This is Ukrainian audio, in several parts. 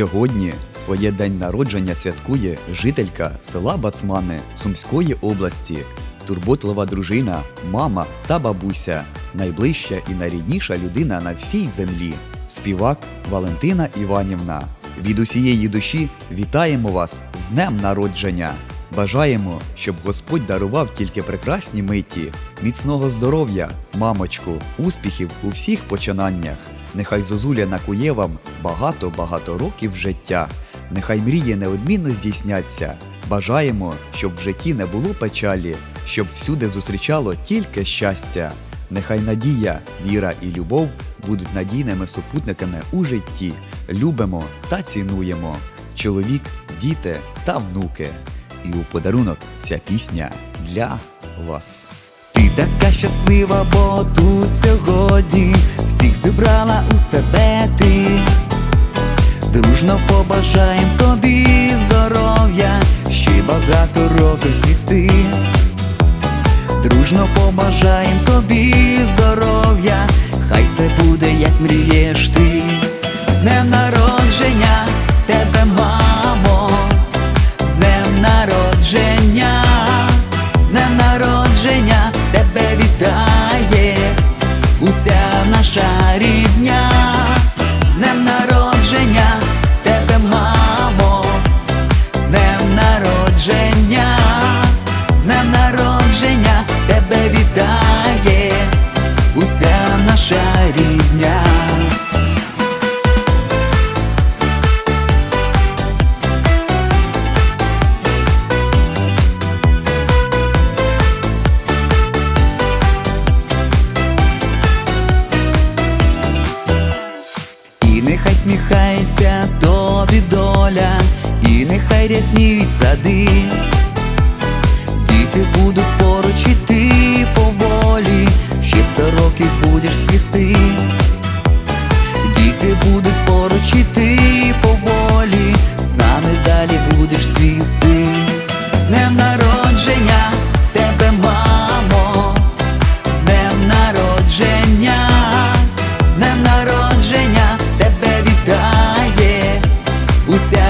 Сьогодні своє день народження святкує жителька села Бацмани Сумської області, турботлива дружина, мама та бабуся, найближча і найрідніша людина на всій землі, співак Валентина Іванівна. Від усієї душі вітаємо вас з днем народження! Бажаємо, щоб Господь дарував тільки прекрасні миті, міцного здоров'я, мамочку, успіхів у всіх починаннях. Нехай Зозуля накує вам багато-багато років життя. Нехай мрії неодмінно здійсняться. Бажаємо, щоб в житті не було печалі, щоб всюди зустрічало тільки щастя. Нехай надія, віра і любов будуть надійними супутниками у житті. Любимо та цінуємо. Чоловік, діти та внуки. І у подарунок ця пісня для вас. Ти така щаслива, бо тут сьогодні всіх зібрала у себе ти. Дружно побажаєм тобі здоров'я, ще багато років звісти. Дружно побажаєм тобі здоров'я, хай все буде, як мрієш ти. З днем народження наша різня. З днем народження І сміхається тобі доля, і нехай рясніють сади. Діти будуть поруч і ти поволі, ще сто років будеш цвісти. Діти будуть поруч і ти поволі, уся наша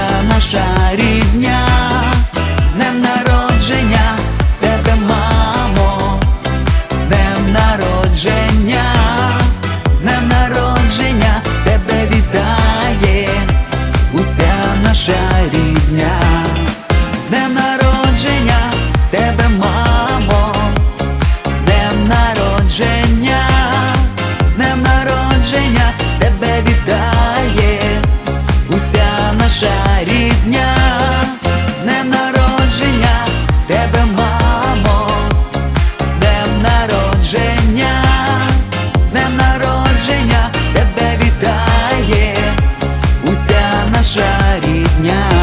наша дня.